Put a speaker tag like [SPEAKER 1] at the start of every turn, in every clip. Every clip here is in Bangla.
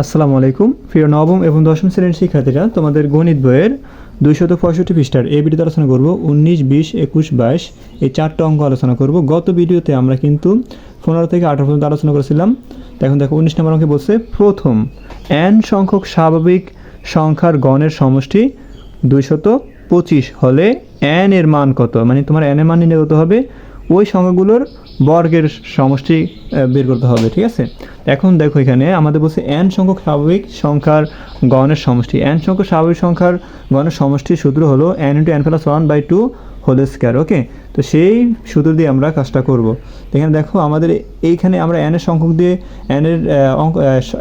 [SPEAKER 1] আসসালামু আলাইকুম। প্রিয় নবম এবং দশম শ্রেণির শিক্ষার্থীরা, তোমাদের গণিত বইয়ের দুইশত পঁয়ষট্টি পৃষ্ঠার এই ভিডিওতে আলোচনা করব। উনিশ, বিশ, একুশ, বাইশ এই চারটা অঙ্ক আলোচনা করব। গত ভিডিওতে আমরা কিন্তু পনেরো থেকে আঠারো পর্যন্ত আলোচনা করেছিলাম। এখন দেখো উনিশ নম্বর অঙ্কে বলছে, প্রথম এন সংখ্যক স্বাভাবিক সংখ্যার গণের সমষ্টি দুইশত পঁচিশ হলে এন এর মান কত? মানে তোমার এন এর মান নির্ণয় করতে হবে। ওই সংখ্যাগুলোর বর্গের সমষ্টি বের করতে হবে, ঠিক আছে? এখন দেখো এখানে আমাদের বলছে এন সংখ্যক স্বাভাবিক সংখ্যার গণের সমষ্টি। এন সংখ্যক স্বাভাবিক সংখ্যার গণের সমষ্টির সূত্র হলো N into N plus one by two whole square okay তো সেই সূত্র দিয়ে আমরা কাজটা করব। এখানে দেখো আমাদের এইখানে আমরা এন এর সংখ্যক দিয়ে এন এর অঙ্ক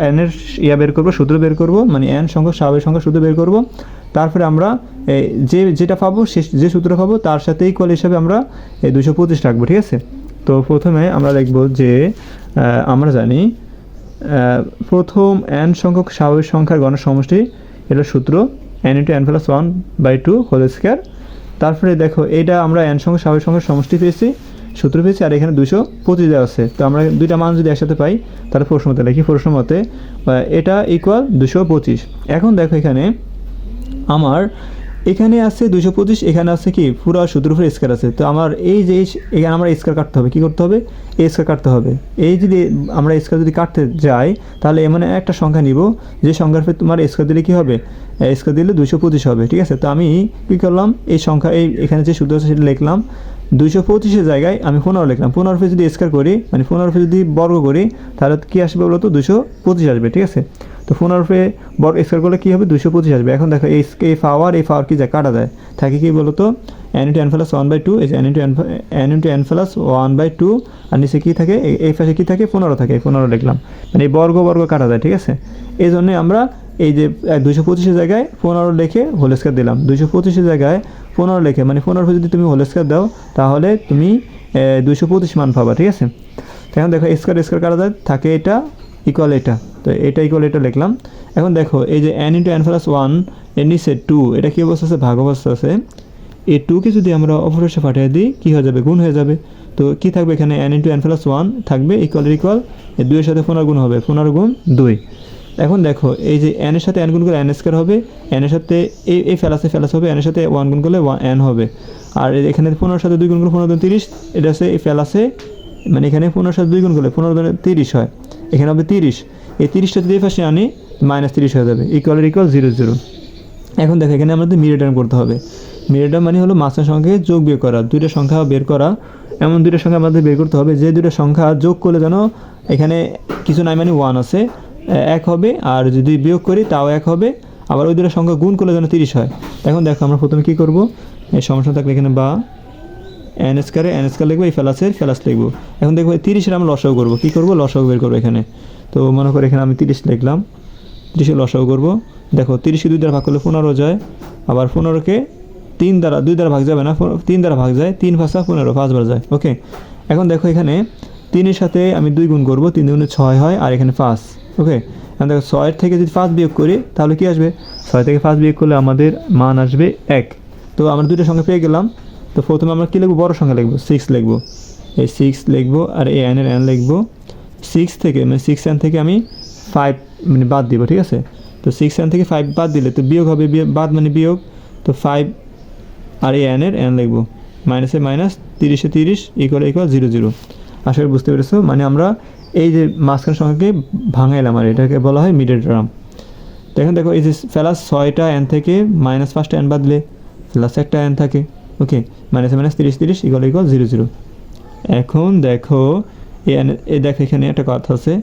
[SPEAKER 1] এন এর ইয়া বের করব, সূত্র বের করব মানে এন সংখ্যক স্বাভাবিক সংখ্যা সূত্র বের করব। তারপরে আমরা যে যেটা পাবো, সে যে সূত্র পাবো, তার সাথে ইকুয়াল হিসাবে আমরা এই দুশো পঁচিশ রাখব, ঠিক আছে? তো প্রথমে আমরা লিখব যে আমরা জানি প্রথম এন সংখ্যক স্বাভাবিক সংখ্যার গণ সমষ্টি এটা সূত্র N into N plus one by two whole square তারপরে দেখো, এটা আমরা এন সংখ্যক স্বাভাবিক সংখ্যার সমষ্টি পেয়েছি, সূত্র পেয়েছি, আর এখানে দুশো পঁচিশ দেওয়া আছে। তো আমরা দুইটা মান যদি একসাথে পাই, তাহলে প্রশ্ন মতে লিখি, প্রশ্ন মতে এটা ইকুয়াল দুশো পঁচিশ। এখন দেখো এখানে, আমার এখানে আছে দুশো পঁচিশ, এখানে আছে কি পুরো সূত্র উপরে স্কোয়ার আছে। তো আমার এই যে এখানে আমরা স্কোয়ার কাটতে হবে, কি করতে হবে? এই স্কোয়ার কাটতে হবে। এই যদি আমরা স্কোয়ার যদি কাটতে যাই, তাহলে এমন একটা সংখ্যা নিব, যে সংখ্যার উপরে তোমার স্কোয়ার দিলে কি হবে? স্কোয়ার দিলে দুশো পঁচিশ হবে, ঠিক আছে? তো আমি কী করলাম, এই সংখ্যা, এই এখানে যে সূত্র আছে সেটা লিখলাম। দুইশো পঁচিশের জায়গায় আমি পনেরো লিখলাম। পনেরো ফে যদি স্কোয়ার করি মানে পনেরো ফে যদি বর্গ করি, তাহলে কী আসবে বলতো? দুশো পঁচিশ আসবে, ঠিক আছে? তো পনেরো ফে বর্গ স্কোয়ার করলে কী হবে? দুশো পঁচিশ আসবে। এখন দেখো, এই এই পাওয়ার এই পাওয়ার কি যায়? কাটা যায়। থাকে কি বলো তো N into N plus one by two N into N N into N plus one by two আর নিচে কী থাকে? এই- পাশে কী থাকে? পনেরো থাকে পনেরো লিখলাম। মানে এই বর্গ বর্গ কাটা যায়, ঠিক আছে? এই জন্যে আমরা এই যে দুশো পঁচিশের জায়গায় পনেরো লিখে হোল স্কোয়ার দিলাম। দুশো পঁচিশের জায়গায় পনেরো লেখে মানে পনেরো যদি তুমি হোল স্কোয়ার দাও, তাহলে তুমি দুশো পঁচিশ মান পাবা, ঠিক আছে? এখন দেখো স্কোয়ার স্কোয়ার কাটা যায়, থাকে এটা ইকুয়াল এটা। তো এটা ইকুয়াল এটা লিখলাম। এখন দেখো, এই যে এন ইন্টু এন প্লাস ওয়ানের নিচে টু এটা কী অবস্থা আছে? ভাগ অবস্থা আছে। এই টুকে যদি আমরা অপরশে পাঠিয়ে দিই, কী হয়ে যাবে? গুণ হয়ে যাবে। তো কি থাকবে এখানে? N into N plus one থাকবে ইকুয়াল ইকুয়াল দুইয়ের সাথে পনেরো গুণ হবে। পনেরো গুণ দুই। এখন দেখো, এই যে এন এর সাথে এন গুণ করলে এন স্কোয়ার হবে এন এর সাথে এই এই ফেলাসে ফেলাস হবে এন এর সাথে ওয়ান গুণ করলে এন হবে। আর এখানে পনেরোর সাথে দুই গুণ করলে পনেরো, দুই, তিরিশ, এটা আছে এই ফেলাসে মানে এখানে পনেরোর সাথে দুই গুণ করলে পনেরো দুগুণে তিরিশ হয়। এখানে হবে তিরিশ। এই তিরিশটা যদি পাশে আনি মাইনাস তিরিশ হয়ে যাবে ইকুয়াল ইকুয়াল জিরো জিরো এখন দেখো, এখানে আমাদের মিরেটার্ন করতে হবে। মিরেটার মানে হলো মাসের সঙ্গে যোগ বিয়োগ করা, দুইটা সংখ্যা বের করা। এমন দুইটা সংখ্যা আমাদের বের করতে হবে, যে দুইটা সংখ্যা যোগ করলে যেন এখানে কিছু নাই মানে ওয়ান আছে এক হবে, আর যদি বিয়োগ করি তাও এক হবে, আবার ওই দুটো সংখ্যা গুণ করলে যেন তিরিশ হয়। এখন দেখো আমরা প্রথমে কী করব? এই সমস্যা থাকলে এখানে বা এন স্কোয়ারে এন স্কোয়ার লিখব, এই ফেলাসের ফেলাস লিখব। এখন দেখব তিরিশের আমরা লসাও করব। কী করব? লসাও বের করব এখানে। তো মনে করো এখানে আমি তিরিশ লিখলাম। তিরিশে লসাও করব। দেখো তিরিশে দুই দ্বারা ভাগ করলে পনেরো যায়। আবার পনেরোকে তিন দ্বারা, দুই দ্বারা ভাগ যাবে না তিন দ্বারা ভাগ যায়, তিন পাঁচা পনেরো, পাঁচবার যায়। ওকে? এখন দেখো এখানে তিনের সাথে আমি দুই গুণ করব, তিন দুগুণে ছয় হয়, আর এখানে পাঁচ। ওকে এখন দেখো, ছয়ের থেকে যদি পাঁচ বিয়োগ করি, তাহলে কি আসবে? ছয় থেকে পাঁচ বিয়োগ করলে আমাদের মান আসবে এক। তো আমরা দুটো সংখ্যা পেয়ে গেলাম। তো প্রথমে আমরা কী লিখব? বড় সংখ্যা লিখব সিক্স লিখব। এই সিক্স লিখব আর এই এনের এন লিখব। সিক্স থেকে মানে সিক্স এন থেকে আমি ফাইভ মানে বাদ দিব, ঠিক আছে? তো সিক্স এন থেকে ফাইভ বাদ দিলে তো বিয়োগ হবে বাদ মানে বিয়োগ। তো ফাইভ আর এই এনের এন লিখব। মাইনাসে মাইনাস তিরিশে তিরিশ ইকুয়াল ইকুয়াল জিরো জিরো আশা করি বুঝতে পেরেছ? মানে আমরা এই যে মাঝখান সংখ্যাকে ভাঙাইলাম আর এটাকে বলা হয় মিডল টার্ম তো এখন দেখো, এই যে ফেলাস ছয়টা এন থেকে মাইনাস পাঁচটা এন বাদলে প্লাস একটা এন থাকে। ওকে মাইনাসে মাইনাস তিরিশ তিরিশ ইগল ইগল জিরো জিরো এখন দেখো এ এন এ দেখো এখানে একটা কথা আছে।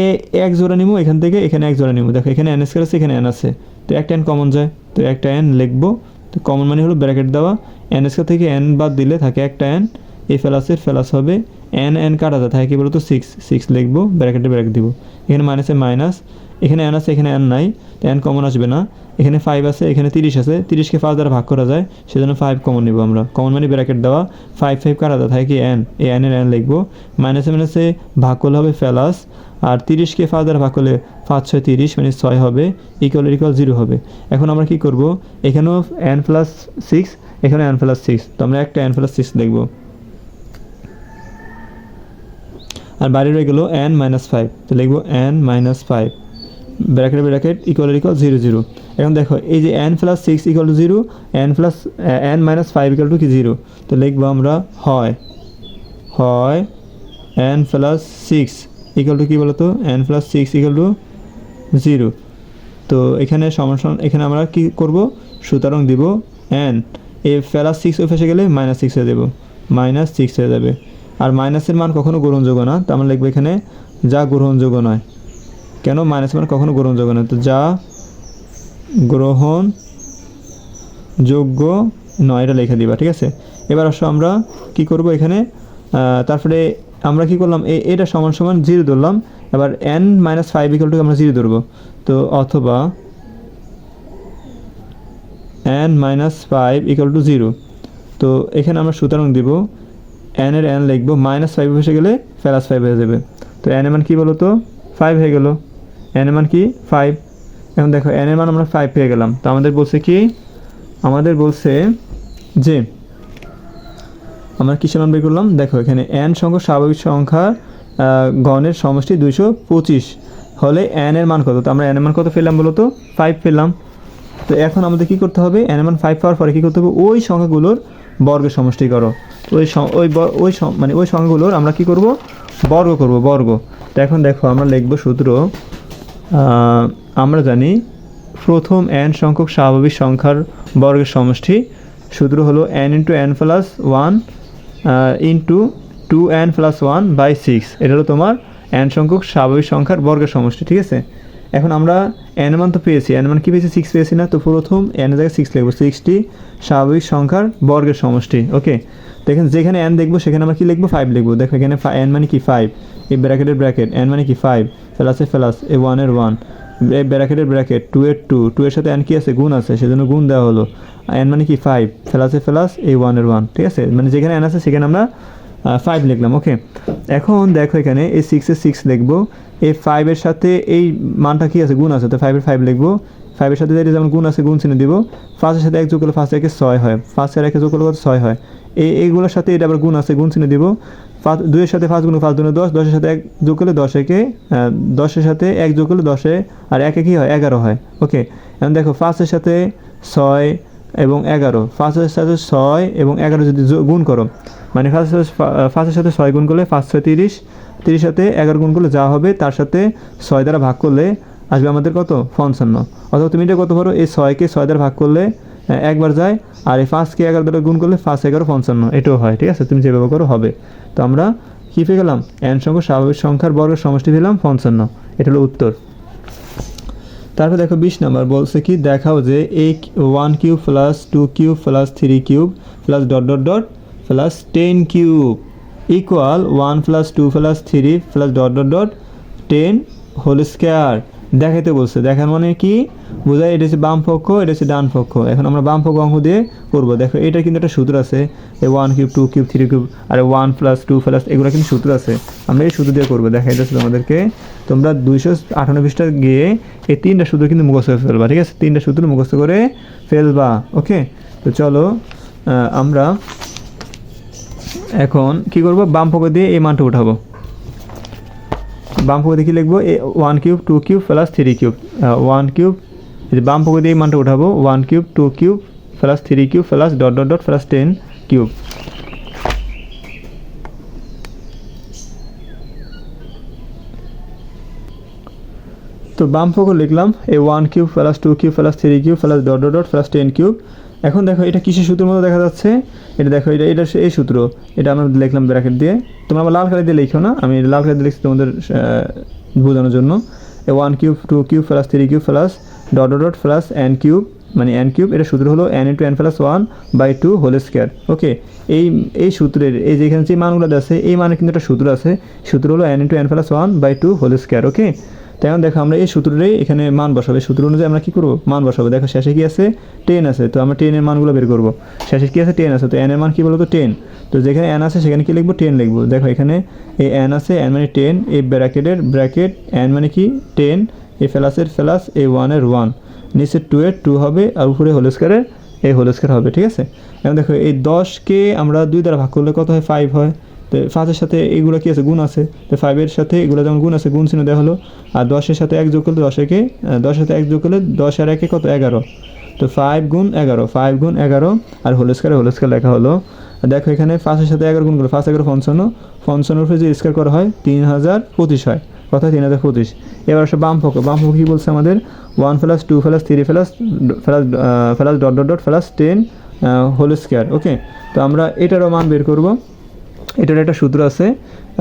[SPEAKER 1] এ এক জোড়া নিবো এখান থেকে এখানে এক জোড়া নিবো দেখো, এখানে এন স্কোয়ার আছে, এখানে এন আছে। তো একটা এন কমন যায়। তো একটা এন লিখব। তো কমন মানে হলো ব্র্যাকেট দেওয়া। এন স্কোয়ার থেকে এন বাদ দিলে থাকে একটা এন এই ফেলাসের ফেলাস হবে এন এন কাটা যায়। কি বলতো? সিক্স সিক্স লিখব ব্র্যাকেটে ব্র্যাকেট দিব। এখানে মাইনাসে মাইনাস এখানে এন আছে, এখানে এন নাই, তো এন কমন আসবে না। এখানে ফাইভ আছে, এখানে তিরিশ আছে। তিরিশকে পাঁচ দ্বারা ভাগ করা যায়, সেজন্য ফাইভ কমন নিব আমরা। কমন মানে ব্র্যাকেট দেওয়া। ফাইভ ফাইভ কাটা যায় থাকে কি এন এই এনের এন লিখব। মাইনাসে মাইনাসে ভাগ করলে হবে ফেলাস আর তিরিশকে পাঁচ দ্বারা ভাগ করলে পাঁচ, ছয়, তিরিশ মানে ছয় হবে ইকুয়াল ইকুয়াল জিরো হবে। এখন আমরা কি করব? এখানেও এন প্লাস সিক্স এখানে এন প্লাস সিক্স তো আমরা একটা এন প্লাস সিক্স লিখব। আর বাইরে রয়ে গেলো এন মাইনাস ফাইভ তো লিখব n minus five bracket bracket equal equal zero zero এখন দেখো, এই যে n plus six equal to zero n plus n minus five equal to কি জিরো তো লিখব আমরা হয়। হয় n plus six equal to কী বলতো? N plus six equal to zero তো এখানে সমাধান এখানে আমরা কি করব? সুতরাং দিব এন এ প্লাস সিক্স ওই ফেসে গেলে মাইনাস সিক্স হয়ে দেবো মাইনাস সিক্স হয়ে যাবে। আর মাইনাসের মান কখনো গ্রহণযোগ্য না। তো আমরা লিখব এখানে, যা গ্রহণযোগ্য নয়। কেন মাইনাসের মান কখনো গ্রহণযোগ্য নয়? তো যা গ্রহণ যোগ্য নয়, এটা লিখে দিবা, ঠিক আছে? এবার আসো আমরা কি করব এখানে? তারপরে আমরা কি করলাম? এটা সমান সমান জিরো ধরলাম। এবার n minus five equal to আমরা জিরো ধরবো। তো অথবা n minus five equal to zero তো এখানে আমরা সুতরাং দিব এন এর এন লিখব মাইনাস ফাইভ এসে গেলে প্লাস ফাইভ হয়ে যাবে। তো এন এর মান কী বলো তো ফাইভ হয়ে গেল। এন এর মান কি? ফাইভ এখন দেখো এন এর মান আমরা ফাইভ পেয়ে গেলাম। তো আমাদের বলছে কি? আমাদের বলছে যে আমরা কিসের মান বের করলাম? দেখো এখানে এন সংখ্যক স্বাভাবিক সংখ্যার আহ, গণের সমষ্টি দুইশো পঁচিশ। হলে এন এর মান কত? তো আমরা এন এর মান কত পেলাম বলো তো ফাইভ পেলাম। তো এখন আমাদের কি করতে হবে? এন এর মান ফাইভ পাওয়ার পরে কী করতে হবে? ওই সংখ্যাগুলোর বর্গের সমষ্টি করো। ওই ওই ওই মানে ওই সংখ্যাগুলোর আমরা কি করব? বর্গ করব, বর্গ। তো এখন দেখো, আমরা লিখব সূত্র আমরা জানি প্রথম এন সংখ্যক স্বাভাবিক সংখ্যার বর্গের সমষ্টি। সূত্র হলো n into n plus one into two n plus one by six এটা হলো তোমার এন সংখ্যক স্বাভাবিক সংখ্যার বর্গের সমষ্টি, ঠিক আছে? এখন আমরা এন মান তো পেয়েছি এন মান কি পেয়েছি? সিক্স পেয়েছি না, তো প্রথম এন জায়গায় সিক্স লিখব। সিক্সটি স্বাভাবিক সংখ্যার বর্গের সমষ্টি ওকে দেখেন যেখানে এন দেখব, সেখানে আমরা কি লিখব? ফাইভ লিখব। দেখো, এখানে এন মানে কি ফাইভ এই ব্র্যাকেটের ব্র্যাকেট। এন মানে কি ফাইভ প্লাসে প্লাস এ ওয়ানের ওয়ান এই ব্র্যাকেটের ব্র্যাকেট টু এর টু টু এর সাথে এন কি আছে? গুণ আছে, সেজন্য গুণ দেওয়া হলো। এন মানে কি ফাইভ প্লাসে প্লাস এই ওয়ানের ওয়ান ঠিক আছে? মানে যেখানে এন আছে, সেখানে আমরা ফাইভ লিখলাম ওকে এখন দেখো এখানে এই সিক্সে সিক্স লিখব। এই ফাইভের সাথে এই মানটা কী আছে? গুণ আছে, তো ফাইভের ফাইভ লিখব। ফাইভের সাথে যেটা যেমন গুণ আছে গুণ চিহ্ন দিব ফার্স্টের সাথে এক যোগ করলে ফার্স্ট একে ছয় হয়। ফার্স্টের একে যোগ করলে কত? ছয় হয়। এই এইগুলোর সাথে এটা আবার গুণ আছে গুণ চিহ্ন দিব। ফার্স্ট দুইয়ের সাথে ফার্স্ট গুণ ফার্স্ট দুনে দশ। দশের সাথে এক যোগ করলে দশ একে দশের সাথে এক যোগ করলে দশে, আর একে কি হয়? এগারো হয়। ওকে এখন দেখো ফার্স্টের সাথে ছয় এবং এগারো। ফার্স্টের সাথে ছয় এবং এগারো যদি গুণ করো মানে ফার্স্টের সাথে ফার্স্টের সাথে ছয় গুণ করলে ছয় তিরিশ তিরিশ সাথে এগারো গুণ করলে যা হবে, তার সাথে ছয় দ্বারা ভাগ করলে আসবে আমাদের কত? পঞ্চান্ন। অথবা তুমি এটা কত পারো এই ছয়কে ছয় দ্বারা ভাগ করলে একবার যায়, আর এই পাঁচকে এগারো দ্বারা গুণ করলে পাঁচ এগারো পঞ্চান্ন। এটাও হয়, ঠিক আছে? তুমি যেভাবে করো, হবে। তো আমরা কী পেয়ে গেলাম? এন সংখ্যক স্বাভাবিক সংখ্যার বর্গের সমষ্টি দিলাম পঞ্চান্ন। এটা হলো উত্তর। তারপর দেখো বিশ নাম্বার, বলছে কি, দেখাও যে এই one cube plus two cube plus three cube plus dot dot dot plus ten cube equal one plus two plus three plus dot dot dot ten whole square দেখাইতে বলছে। দেখার মানে কি? বোঝায় এটা হচ্ছে বাম পক্ষ, এটা হচ্ছে ডান পক্ষ। এখন আমরা বাম পক্ষ অঙ্ক দিয়ে করব। দেখো, এটা কিন্তু একটা সূত্র আছে। এই one cube two cube three cube আর ওয়ান প্লাস টু প্লাস এগুলো কিন্তু সূত্র আছে। আমরা এই সূত্র দিয়ে করব। দেখা যাচ্ছে তোমাদেরকে। তোমরা দুইশো পৃষ্ঠা গিয়ে এই তিনটা সূত্র কিন্তু মুখস্থ করে ফেলবা, ঠিক আছে? তিনটা সূত্র মুখস্থ করে ফেলবা, ওকে? তো চলো আমরা এখন কি করব? বাম পক্ষ দিয়ে এই মানটা উঠাবো। বাম পক্ষ দিয়ে কি লিখব? এ one cube, two cube plus three cube. One cube, এই যে বাম পক্ষ দিয়ে এই মানটা উঠাবো। One cube, two cube plus three cube plus dot dot dot plus ten cube. তো বাম পক্ষ লিখলাম এই one cube plus two cube plus three cube plus dot dot dot plus ten cube. এখন দেখো, এটা কিসের সূত্রের মতো দেখা যাচ্ছে? এটা দেখো, এটা এটা এই সূত্র। এটা আমরা লিখলাম ব্র্যাকেট দিয়ে। তোমরা আবার লাল কালি দিয়ে লিখো না? আমি লাল কালি দিয়ে লিখছি তোমাদের বোঝানোর জন্য। One cube, two cube, plus three cube, plus dot dot plus n cube মানে এন কিউব। এটা সূত্র হলো n into n plus one by two whole square. Okay, এই এই সূত্রের, এই যেখানে যে মানগুলো আছে, এই মানে কিন্তু একটা সূত্র আছে। সূত্র হলো n into n plus one by two whole square, okay? এখন দেখো আমরা এই সূত্রটাই এখানে মান বসাবো। সূত্র অনুযায়ী আমরা কী করব? মান বসাবো। দেখো শেষে কি আছে? টেন আছে। তো আমরা টেনের মানগুলো বের করব। শেষে কি আছে? টেন আছে। তো এনের মান কী বলতো? টেন তো যেখানে এন আছে, সেখানে কি লিখব? টেন লিখব। দেখো এখানে এই এন আছে এন মানে টেন এই ব্র্যাকেটের ব্র্যাকেট এন মানে কি? টেন এই ফেলাসের ফেলাস, এই ওয়ানের ওয়ান নিচে টু এর টু হবে আর উপরে হোল স্কোয়ারের এই হোল স্কোয়ার হবে, ঠিক আছে? এখন দেখো এই দশকে আমরা দুই দ্বারা ভাগ করলে কত হয়? ফাইভ হয়। তো পাঁচের সাথে এগুলো কি আছে? গুণ আছে। তো ফাইভের সাথে এগুলো যেমন গুণ আছে, গুণ চিহ্ন দেওয়া হলো। আর দশের সাথে এক যোগ করলে দশ একে দশের সাথে এক যোগ করলে দশ আর একে কত? এগারো। তো ফাইভ গুণ এগারো ফাইভ গুণ এগারো, আর হোল স্কোয়ার হোল স্কোয়ার লেখা হলো। দেখো এখানে পাঁচের সাথে এগারো গুণ করল পাঁচ এগারো পঞ্চান্ন, পঞ্চান্নর উপরে যে স্কোয়ার করা হয়, তিন হাজার পঁচিশ হয়। কথা তিন হাজার পঁচিশ। এবার আসে বাম পক্ষ। বাম পক্ষ কী বলছে আমাদের? One plus two plus three plus plus plus dot dot dot plus ten whole square okay তো আমরা এটারও মান বের করব। এটার একটা সূত্র আছে।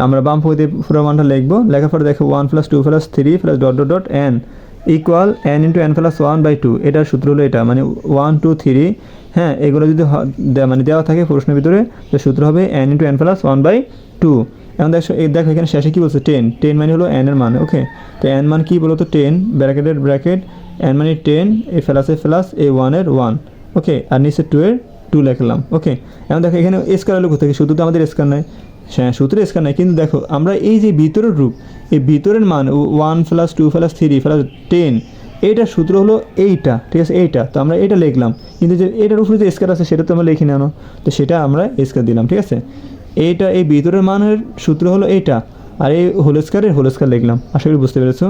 [SPEAKER 1] আমরা বাম পক্ষ পুরো মানটা লিখব। লেখার পরে দেখো one plus two plus three plus dot dot dot n equal n into n plus one by two এটার সূত্র হলো এটা মানে ওয়ান টু থ্রি হ্যাঁ এগুলো যদি মানে দেওয়া থাকে প্রশ্নের ভিতরে তো সূত্র হবে n into n plus one by two এখন দেখো দেখো এখানে শেষে কী বলছে? টেন টেন মানে হলো এন এর মান ওকে তো এন মান কী বলো তো টেন ব্র্যাকেটের ব্র্যাকেট এন মানে ten a plus a plus a ওয়ানের ওয়ান ওকে আর নিচে টু এর টু লিখলাম ওকে এখন দেখো, এখানে স্কোয়ার হলো কোথায়? শুধু তো আমাদের স্কোয়ার নাই হ্যাঁ সূত্রে স্কোয়ার নাই কিন্তু দেখো, আমরা এই যে ভিতরের রূপ, এই ভিতরের মান one plus two plus three plus ten এইটার সূত্র হলো এইটা, ঠিক আছে? এইটা, তো আমরা এটা লিখলাম। কিন্তু যে এটার উপরে যে স্কোয়ার আছে, সেটা তো আমরা লিখি না তো সেটা আমরা স্কোয়ার দিলাম, ঠিক আছে? এইটা এই ভিতরের মানের সূত্র হলো এইটা। আর এই হোল স্কোয়ারের হোল স্কোয়ার লিখলাম আশা করি বুঝতে পেরেছ।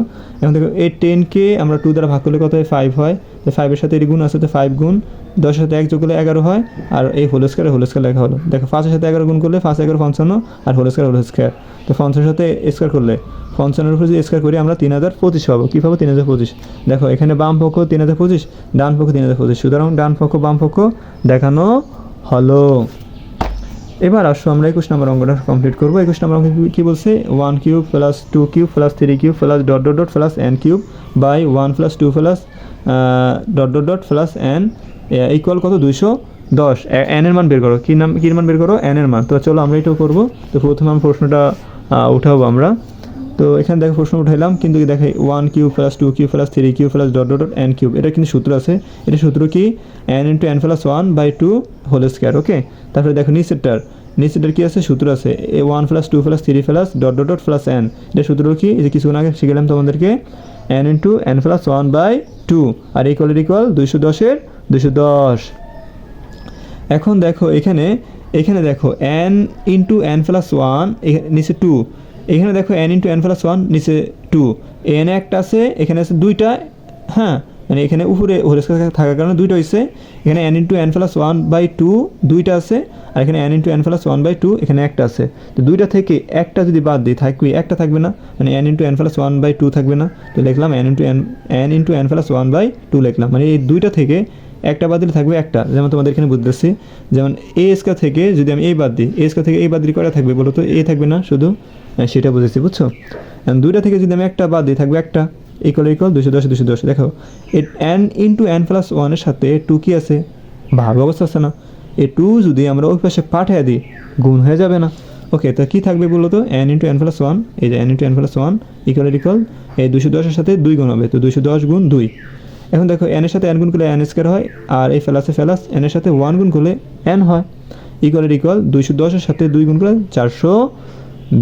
[SPEAKER 1] এখন দেখো, এই টেনকে আমরা টু দ্বারা ভাগ করলে কত হয়? ফাইভ হয়। তো ফাইভের সাথে এর গুণ আছে তো ফাইভ গুণ। দশের সাথে এক যোগ করলে এগারো হয়। আর এই হোল স্কোয়ারে হোল স্কোয়ার লেখা হলো। দেখো, পাঁচের সাথে এগারো গুণ করলে পাঁচ, এগারো, পঞ্চান্ন। আর হোল স্কোয়ার হোল স্কোয়ার তো পঞ্চাশের সাথে স্কোয়ার করলে, পঞ্চান্নের উপরে যদি স্কোয়ার করি, আমরা তিন হাজার পঁচিশ পাবো। কী পাবো? তিন হাজার পঁচিশ। দেখো, এখানে বাম পক্ষ তিন হাজার পঁচিশ, ডান পক্ষ তিন হাজার পঁচিশ। সুতরাং ডান পক্ষ, বাম পক্ষ দেখানো হলো। এবার আসো, আমরা একুশ নম্বর অঙ্কটা কমপ্লিট করব। একুশ নম্বর অঙ্ক কি- বলছে? One cube plus two cube plus three cube plus dot dot dot plus n cube by one plus two plus dot dot dot plus n equal কত? দুইশো দশ। এন এর মান বের করো। কী নাম, কী মান বের করো? এন এর মান। তো চলো আমরা এটাও করব। তো প্রথমে আমি প্রশ্নটা উঠাবো আমরা। তো এখানে দেখো প্রশ্ন উঠাইলাম, কিন্তু দেখে one cube plus two cube plus three cube plus dot dot n cube এটা কিন্তু সূত্র আছে। এটা সূত্র কি? N into n plus one by two whole square okay তারপরে দেখো নিচেরটার। নিচেরটার কি আছে? সূত্র আছে। এ one plus two plus three plus dot dot dot plus n এটা সূত্র কি? এই যে কিছুক্ষণ আগে শিখলাম তোমাদেরকে। N into n plus one by two R equal equal দুইশো দশের দুইশো দশ। এখন দেখো এখানে এখানে দেখো n into n plus one নিচে টু এখানে দেখো n into n plus one নিচে টু এন একটা আছে, এখানে আছে দুইটা হ্যাঁ? মানে এখানে উপরে হোল থাকার কারণে দুইটা হয়েছে এখানে n into n plus one by two দুইটা আছে, আর এখানে n into n plus one by two এখানে একটা আছে। তো দুইটা থেকে একটা যদি বাদ দিই, থাকবে একটা থাকবে না। মানে n into n plus one by two থাকবে না। তো লিখলাম n into n n into n plus one by two লিখলাম। মানে এই দুইটা থেকে একটা বাদ দিলে থাকবে একটা। যেমন তোমাদের এখানে বুঝতেছি। যেমন এ স্কা থেকে যদি আমি এই বাদ দিই এ থেকে এই বাদ দিলে কয়টা থাকবে বলো তো? এ থাকবে না শুধু? সেটা বুঝেছি, বুঝছ? দুইটা থেকে যদি আমি একটা বাদ দিই, থাকবে একটা ইকুয়াল ইকুয়াল দুশো দশ দুশো দশ। দেখো এন ইন্টু এন প্লাস ওয়ানের সাথে টু কি আছে? ভাগ অবস্থা আছে না। এ টু যদি আমরা ওই পাশে পাঠিয়ে দিই, গুণ হয়ে যাবে না। ওকে তা কী থাকবে বলো তো? N into n plus one এই যে n into n plus one equal equal এই দুশো দশের সাথে দুই গুণ হবে। তো দুশো দশ গুণ দুই। এখন দেখো এনের সাথে এন গুণ করলে এন স্কোয়ার হয়, আর এই ফেলাসে ফেলাস এনের সাথে ওয়ান গুণ করলে এন হয়। ইকুয়ালের ইকুয়াল দুইশো দশের সাথে দুই গুণ করলে চারশো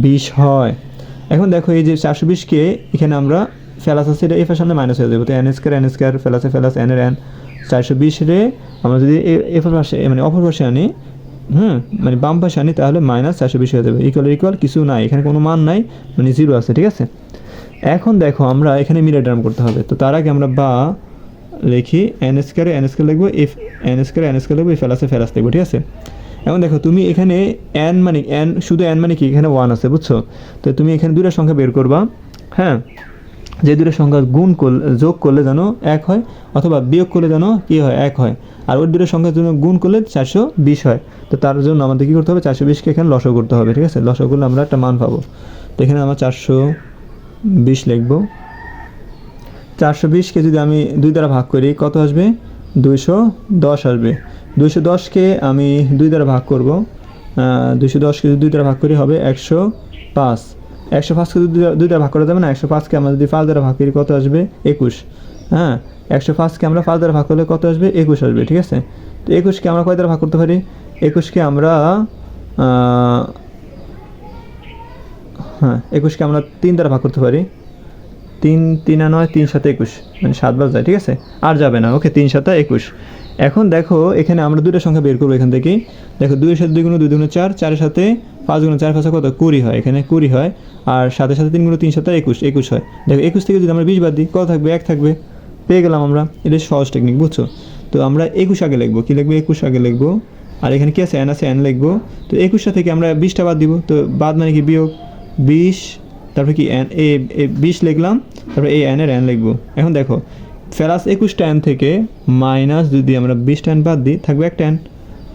[SPEAKER 1] বিশ হয়। এখন দেখো এই যে চারশো বিশকে এখানে আমরা ফেলাস আছে, এটা এফের সামনে মাইনাস হয়ে যাবে। তো এন স্কোয়ার এন স্কোয়ার ফেলাসে ফেলাস এন এর এন চারশো বিশ আমরা যদি এফের পাশে মানে অপর পাশে আনি, হুম মানে বাম পাশে আনি, তাহলে মাইনাস চারশো বিশ হয়ে যাবে। ইকুয়াল ইকুয়াল কিছু নাই, এখানে কোনো মান নাই মানে জিরো আছে, ঠিক আছে? এখন দেখো আমরা এখানে মিলে টার্ম করতে হবে। তো তার আগে আমরা বা লিখি এন স্কোয়ারে এন স্কোয়ার লিখব এফ এন স্কোয়ারে এন স্কোয়ার লিখব ফেলাসে ফেলাস লিখব, ঠিক আছে? এখন দেখো, তুমি এখানে এন মানে এন শুধু এন মানে কি? এখানে ওয়ান আছে, বুঝছ? তো তুমি এখানে দুইটা সংখ্যা বের করবা হ্যাঁ? যে দুটো সংখ্যা গুণ করলে, যোগ করলে যেন এক হয়, অথবা বিয়োগ করলে যেন কী হয়? এক হয়। আর ওই দুটো সংখ্যার জন্য গুণ করলে চারশো বিশ হয়। তো তার জন্য আমাদের কী করতে হবে? চারশো বিশকে এখানে লসও করতে হবে, ঠিক আছে? লসও করলে আমরা একটা মান পাবো। তো এখানে আমরা চারশো বিশ লিখব। চারশো বিশকে যদি আমি দুই দ্বারা ভাগ করি, কত আসবে? দুইশো দশ আসবে। দুইশো দশকে আমি দুই দ্বারা ভাগ করব। দুইশো দশকে যদি দুই দ্বারা ভাগ করি হবে একশো পাঁচ। একশো পাঁচকে যদি দুই- দ্বারা ভাগ করা যাবে না, একশো পাঁচকে আমরা যদি পাঁচ দ্বারা ভাগ করি কত আসবে? একুশ। হ্যাঁ একশো পাঁচকে আমরা পাঁচ দ্বারা ভাগ করলে কত আসবে? একুশ আসবে, ঠিক আছে? তো একুশকে আমরা কয় দ্বারা ভাগ করতে পারি? একুশকে আমরা হ্যাঁ একুশকে আমরা তিন দ্বারা ভাগ করতে পারি। তিন তিন নয়, তিন সাথে একুশ। মানে সাতবার যায়, ঠিক আছে? আর যাবে না। ওকে, তিন সাথে একুশ। এখন দেখো, এখানে আমরা দুটো সংখ্যা বের করব এখান থেকে। দেখো দুইয়ের সাথে দুই গুণ দুই গুণ চার চারের সাথে পাঁচ গুণ চার, পাঁচে কত? কুড়ি হয়। এখানে কুড়ি হয়। আর সাথে সাথে তিন গুণ তিন সাথে একুশ একুশ হয়। দেখো, একুশ থেকে যদি আমরা বিশ বাদ দিই, কত থাকবে? এক থাকবে। পেয়ে গেলাম আমরা। এটা সহজ টেকনিক বুঝছ? তো আমরা একুশ আগে লিখব। কী লিখব? একুশ আগে লিখব। আর এখানে কি আছে? অ্যান আছে এন লিখব। তো একুশটা থেকে আমরা বিশটা বাদ দিব। তো বাদ মানে কি? বিয়োগ বিশ, তারপরে কি? এন এ বিশ লিখলাম। তারপরে এই অ্যানের এন লিখব। এখন দেখো ফেরাস একুশ এন থেকে মাইনাস যদি আমরা বিশ এন বাদ দিই, থাকবে একটা এন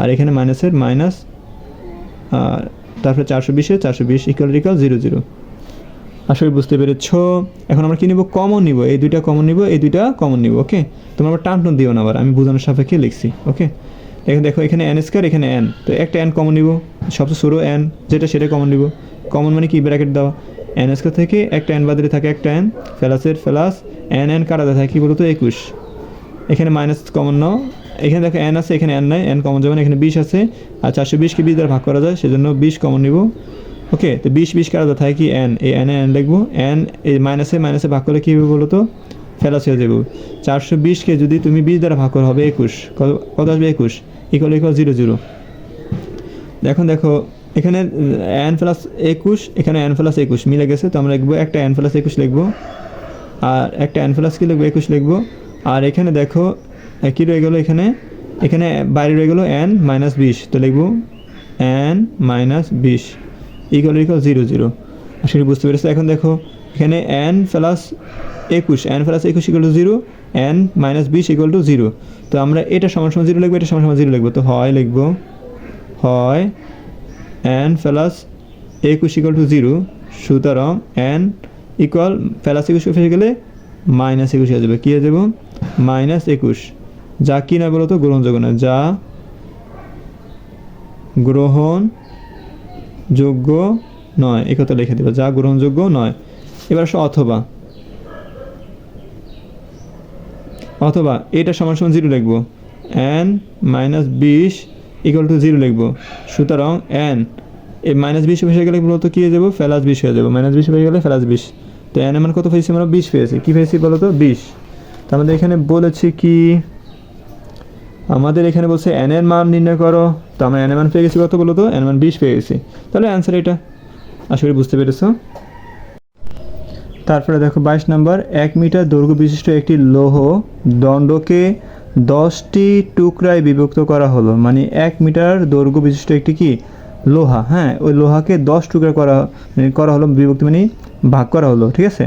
[SPEAKER 1] আর এখানে মাইনাসের মাইনাস তারপরে চারশো বিশে চারশো বিশ ইকুয়াল ইকুয়াল জিরো জিরো আশা করি বুঝতে পেরেছ। এখন আমরা কি নিব? কমন নিব। এই দুইটা কমন নিব, এই দুইটা কমন নিব ওকে তোমরা আবার টান টান দিও না আবার, আমি বোঝানোর সাপেক্ষে লিখছি ওকে এখন দেখো, এখানে এন স্কোয়ার এখানে এন তো একটা এন কমন নিব, সবচেয়ে ছোটো এন যেটা সেটা কমন নিব। কমন মানে কি? ব্র্যাকেট দেওয়া। এন স্কোয়ার থেকে একটা এন বাদে থাকে একটা এন, ফেলাসের ফেলাস, এন এন কাটাতে থাকে কি বলতো? একুশ। এখানে মাইনাস কমন নাও। এখানে দেখো এন আছে, এখানে এন নাই, এন কমন যাবে এখানে বিশ আছে। আর চারশো বিশকে বিশ দ্বারা ভাগ করা যায়, সেজন্য বিশ কমন নিব। ওকে, তো বিশ বিশ কাটা থাকে কি? এন। এই এন এন লিখব। এন এই মাইনাসে মাইনাসে ভাগ করলে কী হবে বলো তো ফেলাস হয়ে যাব। চারশো বিশকে যদি তুমি বিশ দ্বারা ভাগ করা, হবে একুশ। কত কত আসবে একুশ? ইকুয়াল ইকুয়াল জিরো জিরো দেখুন, দেখো এখানে এন প্লাস একুশ, এখানে এন প্লাস একুশ মিলে গেছে, তো আমরা লিখব একটা এন প্লাস একুশ লিখব, আর একটা এন প্লাস কি লিখব? একুশ লিখব, আর এখানে দেখো কী রয়ে গেলো এখানে? এখানে বাইরে রয়ে গেলো এন মাইনাস বিশ, তো লিখব এন মাইনাস বিশ ইকুয়াল ইকুয়াল জিরো জিরো আসলে বুঝতে পেরেছ। এখন দেখো, এখানে এন প্লাস একুশ এন প্লাস একুশ equal to zero n minus বিশ ইকুয়াল টু জিরো তো আমরা এটা সমান সমান জিরো লিখব, এটা সমান সমান জিরো লিখব। তো হয় লিখব, হয় এন প্লাস একুশ ইকুয়াল টু জিরো সুতরাং এন ইকুয়াল প্লাস একুশ ফেসে গেলে মাইনাস একুশ হয়ে যাবে। কী হয়ে যাবে? মাইনাস একুশ যা কি না বলো তো গ্রহণযোগ্য না। যা গ্রহণ যোগ্য নয়, এই কথা লিখে দেবে। যা গ্রহণযোগ্য নয়। এবার আসো অথবা। অথবা, এটা সমান সমান জিরো লিখব। এন মাইনাস বিশ ইকুয়াল টু জিরো লিখব। সুতরাং এন এই মাইনাস বিশ হয়ে গেলে বলতো কী হয়ে যাব? ফেলাস বিশ হয়ে যাব। মাইনাস বিশ হয়ে গেলে ফেলাস বিশ। তো এন এর মান কত পেয়েছি আমরা? বিশ পেয়েছি। কী পেয়েছি বলো তো বিশ। তো আমাদের এখানে বলেছি কি? আমাদের এখানে বলছে এন এর মান নির্ণয় করো। তো আমরা এন এর মান পেয়ে গেছি কত বলো তো এন এর মান বিশ পেয়ে গেছি। তাহলে অ্যান্সার এটা আশা করি বুঝতে পেরেছ। তারপরে দেখো বাইশ নম্বর। এক মিটার দৈর্ঘ্য বিশিষ্ট একটি লৌহ দণ্ডকে দশটি টুকরায় বিভক্ত করা হলো মানে এক মিটার দৈর্ঘ্য বিশিষ্ট একটি কি? লোহা হ্যাঁ ওই লোহাকে দশ টুকরা করা মানে করা হলো, বিভক্তি মানে ভাগ করা হলো, ঠিক আছে?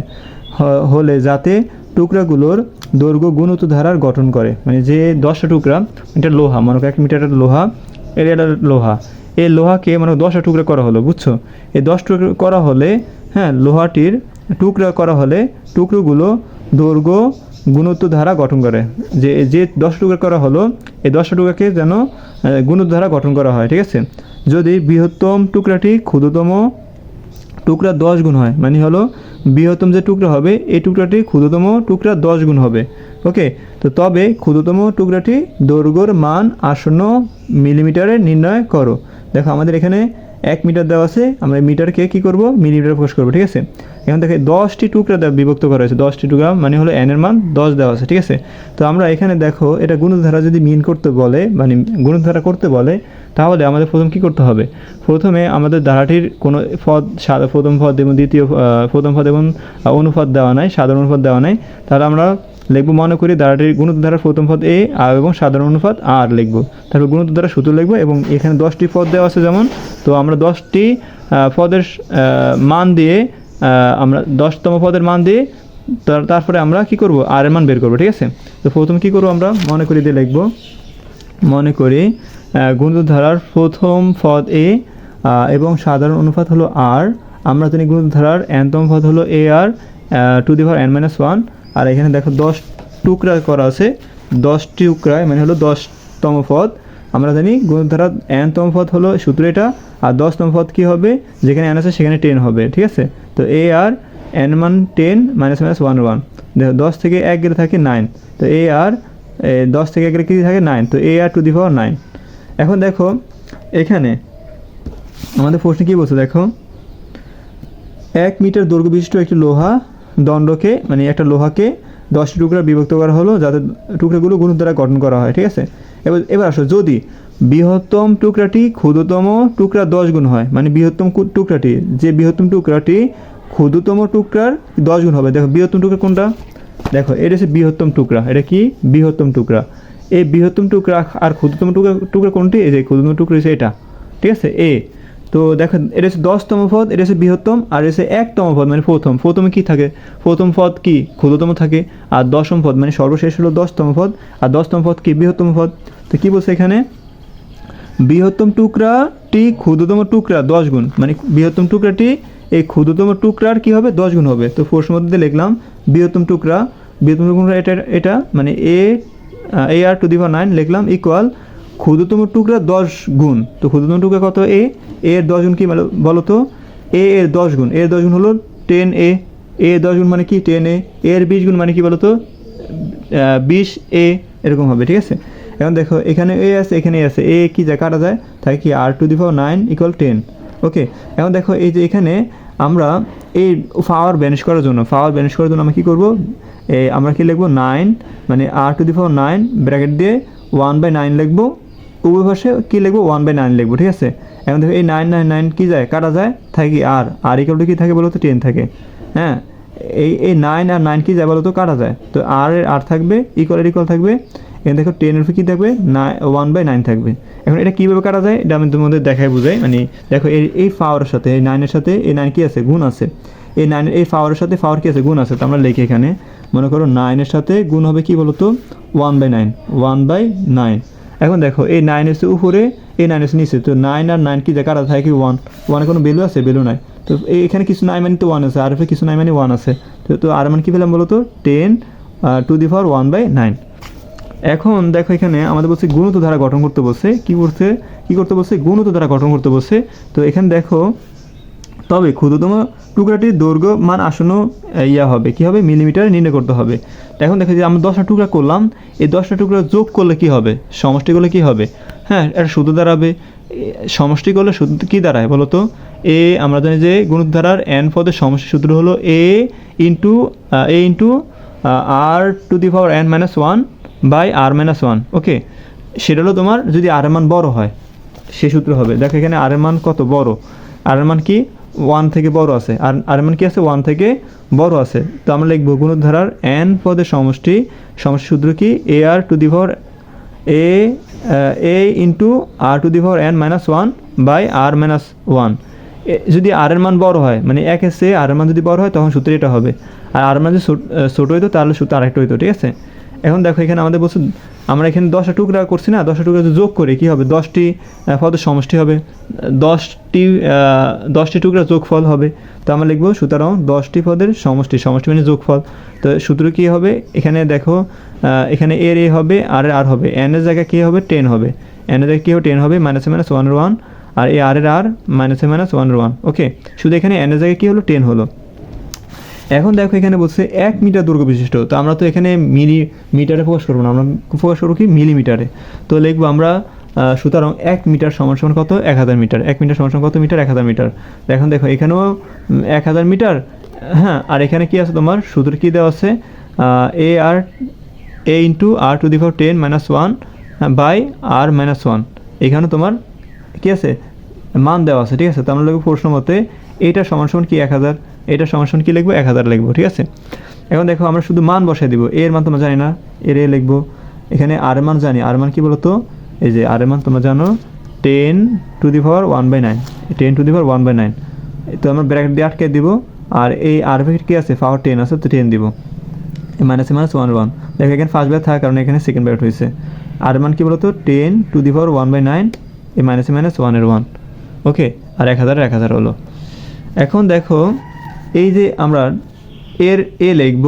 [SPEAKER 1] হলে যাতে টুকরাগুলোর দৈর্ঘ্য গুণত ধারার গঠন করে মানে যে দশটা টুকরা, এটা লোহা, মনে এক মিটার লোহা এটা একটা লোহা, এই লোহাকে মানে দশটা টুকরা করা হলো, বুঝছ? এই দশ টুকরা করা হলে হ্যাঁ লোহাটির টুকরা করা হলে টুকরোগুলো দৈর্ঘ্য গুণত্ব ধারা গঠন করে। যে যে দশ টুকরা করা হলো, এই দশ টুকরাকে যেন গুণত্ব ধারা গঠন করা হয়, ঠিক আছে? যদি বৃহত্তম টুকরাটি ক্ষুদ্রতম টুকরা দশ গুণ হয় মানে হলো বৃহত্তম যে টুকরা হবে, এই টুকরাটি ক্ষুদ্রতম টুকরা দশ গুণ হবে, ওকে? তো তবে ক্ষুদ্রতম টুকরাটি দৈর্ঘ্যর মান আসন্ন মিলিমিটারে নির্ণয় করো। দেখো আমাদের এখানে এক মিটার দেওয়া আছে, আমরা মিটারকে কী করব? মিলিমিটার প্রকাশ করব, ঠিক আছে? এখন দেখে দশটি টুকরা দেওয়া বিভক্ত করা হয়েছে, দশটি টুকরা মানে হলো এনের মান দশ দেওয়া আছে, ঠিক আছে? তো আমরা এখানে দেখো, এটা গুণধারা যদি মিন করতে বলে মানে গুণধারা করতে বলে, তাহলে আমাদের প্রথম কি করতে হবে? প্রথমে আমাদের ধারাটির কোনো পদ প্রথম পদ এবং দ্বিতীয় প্রথম পদ এবং অনুপাত দেওয়া নাই, সাধারণ অনুপাত দেওয়া নাই। তাহলে আমরা লিখব, মনে করি ধারাটির গুণিত ধারার প্রথম পদ এ আর এবং সাধারণ অনুপাত আর লিখব। তারপর গুণিত ধারা সূত্র লিখব এবং এখানে দশটি পদ দেওয়া আছে যেমন, তো আমরা দশটি পদের মান দিয়ে আমরা দশতম পদের মান দিয়ে তারপরে আমরা কি করব? আর এর মান বের করব, ঠিক আছে? তো প্রথম কি করব আমরা? মনে করি দিয়ে লিখব, মনে করি গুণিত ধারার প্রথম পদ এ এবং সাধারণ অনুপাত হলো আর। আমরা জানি গুণিত ধারার এনতম পদ হলো a r to the power n minus one. আর এখানে দেখো দশ টুকরা করা আছে। দশ টুকরায় মানে হলো দশতম পদ। আমরা জানি গুণিত ধারার এনতম পদ হলো সূত্র এটা, আর দশতম পদ কী হবে? যেখানে এন আছে সেখানে টেন হবে, ঠিক আছে? তো এ আর এন মান ten minus minus one one দেখো, দশ থেকে এক গেলে থাকে নাইন তো এ আর দশ থেকে একের কি থাকে নাইন তো a r to the power nine এখন দেখো, এখানে আমাদের প্রশ্নে কী বলছে? দেখো, এক মিটার দৈর্ঘ্য বিশিষ্ট একটি লোহা দণ্ডকে মানে একটা লোহাকে দশটি টুকরা বিভক্ত করা হলো যাতে টুকরাগুলো গুণ দ্বারা গঠন করা হয়, ঠিক আছে? এবার এবার আসো, যদি বৃহত্তম টুকরাটি ক্ষুদ্রতম টুকরা দশ গুণ হয় মানে বৃহত্তম টুকরাটি, যে বৃহত্তম টুকরাটি ক্ষুদ্রতম টুকরার দশ গুণ হবে, দেখো বৃহত্তম টুকরা কোনটা? দেখো, এটা হচ্ছে বৃহত্তম টুকরা, এটা কি? বৃহত্তম টুকরা। এই বৃহত্তম টুকরা আর ক্ষুদ্রতম টুকরা টুকরা কোনটি? এই যে ক্ষুদ্রতম টুকরা হচ্ছে এটা, ঠিক আছে? এ তো দেখো এটা হচ্ছে দশতম পদ, এটা হচ্ছে বৃহত্তম, আর হচ্ছে একতম পদ মানে প্রথম। প্রথমে কি থাকে? প্রথম পদ কি? ক্ষুদ্রতম থাকে, আর দশম পদ মানে সর্বশেষ হলো দশতম পদ, আর দশতম পদ কি? বৃহত্তম পদ। তো কি বলছে এখানে? বৃহত্তম টুকরাটি ক্ষুদ্রতম টুকরা, দশ গুণ। মানে বৃহত্তম টুকরাটি, এই ক্ষুদ্রতম টুকরার কি হবে? দশ গুণ হবে। তো ফোর্স মধ্যে লিখলাম, বৃহত্তম টুকরা বৃহত্তম টুকরা এটা এটা মানে a a r to the nine লিখলাম ইকুয়াল ক্ষুদ্রতম টুকরা দশ গুণ। তো ক্ষুদ্রতম টুকরা কত? এ এর দশ গুণ কি বলো- তো? এ এর দশ গুণ। এর দশ গুণ হলো টেন এ। এ দশ গুণ মানে কি? Ten a. এর বিশ গুণ মানে কি বলো তো? বিশ এ এরকম হবে, ঠিক আছে? এখন দেখো, এখানে এ আছে, এখানে আছে। এ কি যায় কাটা যায়? তাই কি? R to the power nine equal ten. Okay, এখন দেখো, এই যে এখানে আমরা এই পাওয়ার ব্যানিশ করার জন্য পাওয়ার ব্যানিশ করার জন্য আমরা কী করব? আমরা কি লিখব? নাইন মানে r to the power nine, bracket দিয়ে ওয়ান বাই নাইন লিখব। উভয় পাশে কী লিখব? ওয়ান বাই নাইন লিখব, ঠিক আছে? এখন দেখো, এই নাইন নাইন নাইন কী যায়? কাটা যায়? থাকি আর আর ইকুয়াল টু কী থাকে বলো তো? টেন থাকে। হ্যাঁ? এই এই নাইন আর নাইন কি যায় বলো তো? কাটা যায়? তো আর এর আর থাকবে ইকুয়াল এর ইকুয়াল থাকবে। এখানে দেখো টেনের উপরে কী থাকবে? নাইন ওয়ান বাই নাইন থাকবে। এখন এটা কীভাবে কাটা যায়? এটা আমি তোমাদের দেখাই, বুঝাই। মানে দেখো, এই এই পাওয়ারের সাথে, এই নাইনের সাথে, এই নাইন কী আছে? গুণ আছে। এই নাইনের এই পাওয়ারের সাথে পাওয়ার কী আছে? গুণ আছে। তো আমরা লিখি এখানে। মনে করো নাইনের সাথে গুণ হবে কি বলো তো? One by nine one by nine এখন দেখো এই নাইন এসে উপরে এই নাইন এসে নিচে, তো নাইন আর নাইন কি কাটা থাকে ওয়ান ওয়ানে কোনো ভ্যালু আছে? ভ্যালু নাই। তো এখানে কিছু নাই মানে তো ওয়ান আছে, আর এফে কিছু নাই মানে ওয়ান আছে। তো তো আর মানে কী পেলাম বলো তো? Ten to the power one by nine এখন দেখো এখানে আমাদের বলছে গুণত ধারা গঠন করতে বলছে, কি করছে? কি করতে বলছে? গুণত ধারা গঠন করতে বলছে। তো এখানে দেখো তবে ক্ষুদ্রতম টুকরাটির দৈর্ঘ্য, মান আসন্ন ইয়া হবে। কি হবে? মিলিমিটার নির্ণয় করতে হবে। এখন দেখো যে আমরা দশটা টুকরা করলাম। এই দশটা টুকরা যোগ করলে কি হবে? সমষ্টি করলে কি হবে? হ্যাঁ একটা সূত্র দাঁড়াবে। সমষ্টি করলে সূত্র কী দাঁড়ায় বলো তো? এ, আমরা জানি যে গুণোদ্ধারার এন পদের সমষ্টি সূত্র হলো a into a into r to the power n minus one by r minus one okay সেটা হলো তোমার যদি আর মান বড় হয়, সে সূত্র হবে। দেখো এখানে আর মান কত বড়? আর মান কি? ওয়ান থেকে বড় আছে। আর আর মান কি আছে? ওয়ান থেকে বড় আছে। তো আমরা লিখব গুণোদ্ধারার এন পদের সমষ্টি। সমষ্টি সূত্র কি? A r to the power a a into r to the power n minus one by r minus one যদি আর এর মান বড় হয় মানে এক এসে আর এর মান যদি বড় হয়, তখন সূত্র এটা হবে। আর আর মান যদি ছোট হইতো, তাহলে সূত্র আরেকটা হইতো, ঠিক আছে? এখন দেখো এখানে আমাদের বলছে, আমরা এখানে দশটা টুকরা করছি না, দশটা টুকরা যোগ করে, কি হবে? দশটি পদের সমষ্টি হবে। দশটি দশটি টুকরা যোগফল হবে। তো আমরা লিখব সুতরাং দশটি পদের সমষ্টি সমষ্টি মানে যোগফল। তো সূত্র কী হবে? এখানে দেখো এখানে এর এ হবে, আর আর হবে। এন এর জায়গায় কী হবে? টেন হবে। এন এর জায়গায় কী হবে? টেন হবে minus minus one one r a r এর r minus minus one one okay শুধু এখানে এন এর জায়গায় কী হলো? টেন হলো। এখন দেখো এখানে বলছে এক মিটার দৈর্ঘ্য বিশিষ্ট। তো আমরা তো এখানে মিলি, মিটারে ফোকাস করব না, আমরা ফোকাস করব কি? মিলিমিটারে। তো লিখব আমরা সুতরাং এক মিটার সমান সমান কত? এক হাজার মিটার। এক মিটার সমান সমান কত মিটার? এক হাজার মিটার। এখন দেখো এখানেও এক হাজার মিটার হ্যাঁ আর এখানে কি আছে তোমার? সূত্র কী দেওয়া আছে? A r, a into r to the power ten minus one by r minus one. এখানে তোমার কী আছে? মান দেওয়া আছে, ঠিক আছে? তো আমরা লিখব প্রশ্ন মতে এইটা সমান সমান কি? এক হাজার। এটা সমান কি লিখব? এক হাজার লিখব, ঠিক আছে? এখন দেখো, আমরা শুধু মান বসাই দিব। এর মান তোমরা জানি না, এর এ লিখব। এখানে আর মান জানি। আর মান কি বলতো? এই যে আর মান তোমরা জানো, ten to the power one by nine. Ten to the power one by nine. তো আমরা ব্র্যাকেট দিয়ে আটকে দিব। আর এই আর ব্র্যাকেট কী আছে? পাওয়ার টেন আছে, তো টেন দিব। Minus minus one one. দেখো, এখানে ফার্স্ট ব্যাট থাকার কারণে এখানে সেকেন্ড ব্যাট হয়েছে। আর মান কি বলতো? Ten to the power one by nine, এই মাইনাস মাইনাস ওয়ানের ওয়ান। ওকে, আর এক হাজার এক হাজার হলো। এখন দেখো এই যে আমরা এর এ লিখব,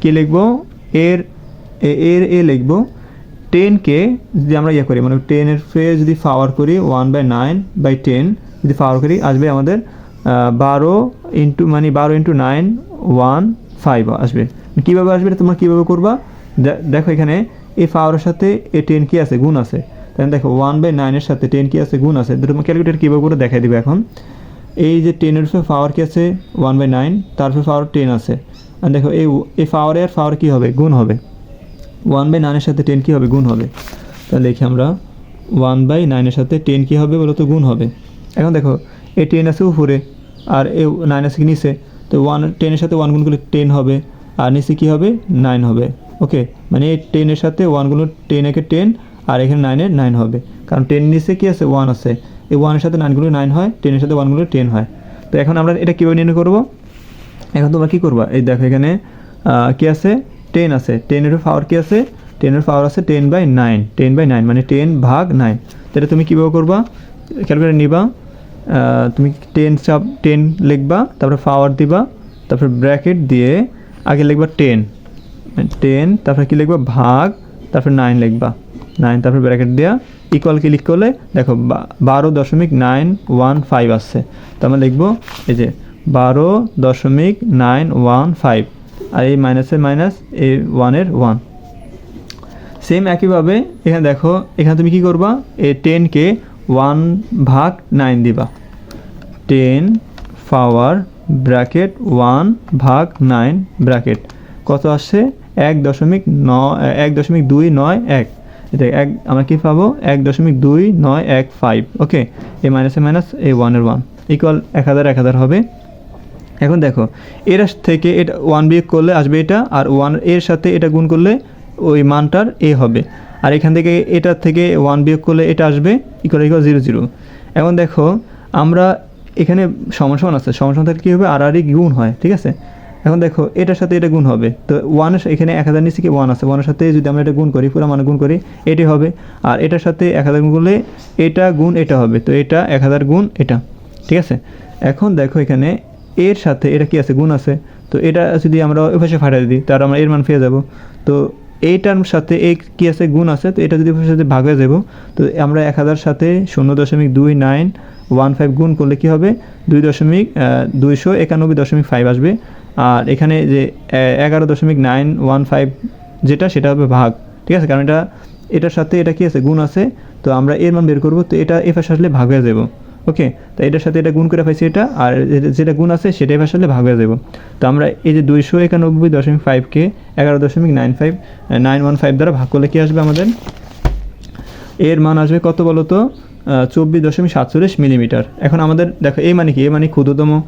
[SPEAKER 1] কি লিখব? এর এর এ লিখব। টেনকে যদি আমরা ইয়ে করি মানে টেনের ফে যদি পাওয়ার করি one by nine by ten যদি পাওয়ার করি, আসবে আমাদের বারো ইন্টু মানে বারো ইন্টু নাইন ওয়ান ফাইভ আসবে। কীভাবে আসবে তোমরা কীভাবে করবা? দেখো এখানে এই পাওয়ারের সাথে এ টেন কি আছে? গুণ আছে। তাহলে দেখো ওয়ান বাই নাইনের সাথে টেন কি আছে? গুণ আছে। দুটো ক্যালকুলেটার কীভাবে করে দেখাই দিবে এখন? এই যে টেনের উপরে পাওয়ার কি আছে? ওয়ান বাই নাইন তার উপরে পাওয়ার টেন আছে। আর দেখো, এই এই পাওয়ারে আর পাওয়ার কী হবে? গুণ হবে। ওয়ান বাই নাইনের সাথে টেন কী হবে? গুণ হবে। তাহলে দেখি আমরা ওয়ান বাই নাইনের সাথে টেন কী হবে বলো তো গুণ হবে। এখন দেখো, এই টেন আছে উপরে, আর এ নাইন আছে কি নিচে? তো ওয়ান টেনের সাথে ওয়ান গুণ করলে টেন হবে। আর নিচে কী হবে? নাইন হবে। ওকে মানে এই টেনের সাথে ওয়ান ওয়ানগুলো টেন একে টেন আর এখানে নাইনের নাইন হবে। কারণ টেন নিচে কী আছে? ওয়ান আছে। এই ওয়ানের সাথে নাইনগুলো নাইন হয় টেনের সাথে ওয়ানগুলো টেন হয়। তো এখন আমরা এটা কীভাবে নির্ণয় করব? এখন তোমরা কী করবা? এই দেখো এখানে কি আছে? টেন আছে। টেনের পাওয়ার কি আছে? টেনের পাওয়ার আছে ten by nine ten by nine মানে টেন ভাগ নাইন তাহলে তুমি কীভাবে করবা? ক্যালকুলেটার নিবা। তুমি টেন সাব টেন লিখবা, তারপরে পাওয়ার দিবা, তারপরে ব্র্যাকেট দিয়ে আগে লিখবা টেন টেন তারপরে কী লিখবা? ভাগ, তারপরে নাইন লিখবা। নাইন তারপরে ব্র্যাকেট দেওয়া ইকুয়াল ক্লিক করলে দেখো বারো দশমিক নাইন ওয়ান ফাইভ আসছে। তো আমরা লিখব এই যে, বারো দশমিক নাইন ওয়ান ফাইভ আর এই মাইনাসের মাইনাস এই ওয়ানের ওয়ান সেম একইভাবে, এখানে দেখো, এখানে তুমি কি করবা? এই টেনকে ওয়ান ভাগ নাইন দিবা। টেন পাওয়ার ব্র্যাকেট ওয়ান ভাগ নাইন ব্র্যাকেট কত আসছে? এক দশমিক ন, এক দশমিক দুই নয় এক। এটা এক, আমরা কি পাবো? এক দশমিক দুই নয় এক ফাইভ ওকে এ মাইনাসে মাইনাস এই ওয়ানের ওয়ান ইকুয়াল এক হাজার এক হাজার হবে। এখন দেখো, এর থেকে এটা ওয়ান বিয়োগ করলে আসবে এটা, আর ওয়ানের সাথে এটা গুণ করলে ওই মানটার এ হবে। আর এখান থেকে এটার থেকে ওয়ান বিয়োগ করলে এটা আসবে ইকুয়াল ইকুয়াল জিরো জিরো এখন দেখো, আমরা এখানে সমান সমান আছে, সমান সমান থাকলে কী হবে? আর আরই গুণ হয়, ঠিক আছে? এখন দেখো, এটার সাথে এটা গুণ হবে। তো ওয়ানের এখানে এক হাজার নিচে কি ওয়ান আছে? ওয়ানের সাথে যদি আমরা এটা গুণ করি, পুরো মানে গুণ করি, এটি হবে। আর এটার সাথে এক হাজার গুণ করলে এটা গুণ এটা হবে। তো এটা এক হাজার গুণ এটা। ঠিক আছে? এখন দেখো এখানে এর সাথে এটা কি আছে? গুণ আছে। তো এটা যদি আমরা ওই পাশে ফাটাই দিই তার আমরা এর মান পেয়ে যাব। তো এইটার সাথে এই কি আছে? গুণ আছে। তো এটা যদি ওই সাথে ভাগ হয়ে যাব, তো আমরা এক হাজার সাথে শূন্য দশমিক দুই নাইন ওয়ান ফাইভ গুণ করলে কি হবে? দুই দশমিক দুইশো একানব্বই দশমিক ফাইভ আসবে। আর এখানে যে এগারো দশমিক নাইন ওয়ান ফাইভ যেটা, সেটা হবে ভাগ, ঠিক আছে? কারণ এটা, এটার সাথে এটা কি আছে? গুণ আছে। তো আমরা এর মান বের করব, তো এটা এ পাশে আসলে ভাগ হয়ে যাব, ওকে? তো এটার সাথে এটা গুণ করে পাইছি এটা, আর যেটা- গুণ আছে, সেটা সেটাই আসলে ভাগ হয়ে যাব। তো আমরা এই যে দুইশো একানব্বই দশমিক ফাইভকে এগারো দশমিক nine five nine one five দ্বারা ভাগ করলে কী আসবে আমাদের? এর মান আসবে কত বলো তো চব্বিশ দশমিক সাতচল্লিশ মিলিমিটার। এখন আমাদের, দেখো, এই মানে কি? এ মানে ক্ষুদ্রতম।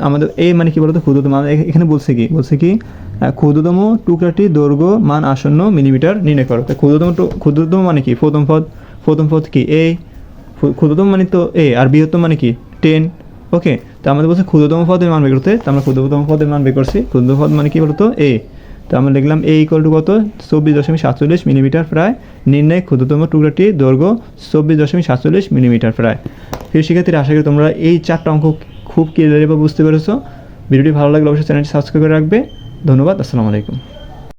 [SPEAKER 1] আমাদের এই মানে কি বলতো? ক্ষুদ্রতম। এখানে বলছে কি? বলছে কি ক্ষুদ্রতম টুকরাটি দৈর্ঘ্য, মান আসন্ন মিলিমিটার নির্ণয় করো। ক্ষুদ্রতম ক্ষুদ্রতম মানে কি? প্রথম পদ প্রথম পদ কি? ক্ষু- ক্ষুদ্রতম মানে তো এ আর বৃহত্তম মানে কি? টেন ওকে তো আমাদের বলছে ক্ষুদ্রতম পদের মান বের করতে, তো আমরা ক্ষুদ্রতম পদের মান বের করছি। ক্ষুদ্র পদ মানে কি বলতো? এ তো আমরা লিখলাম এ ইকুয়াল টু কত? চব্বিশ দশমিক সাতচল্লিশ মিলিমিটার প্রায়। নির্ণয় ক্ষুদ্রতম টুকরাটি দৈর্ঘ্য, চব্বিশ দশমিক সাতচল্লিশ মিলিমিটার প্রায়। প্রিয় শিক্ষার্থীরা, আশা করি তোমরা এই চারটা অঙ্ক খুব ক্লিয়ারলি বুঝতে পেরেছ। ভিডিওটি ভালো লাগলে অবশ্যই চ্যানেলটি সাবস্ক্রাইব করে রাখবে। ধন্যবাদ, আসসালামু আলাইকুম।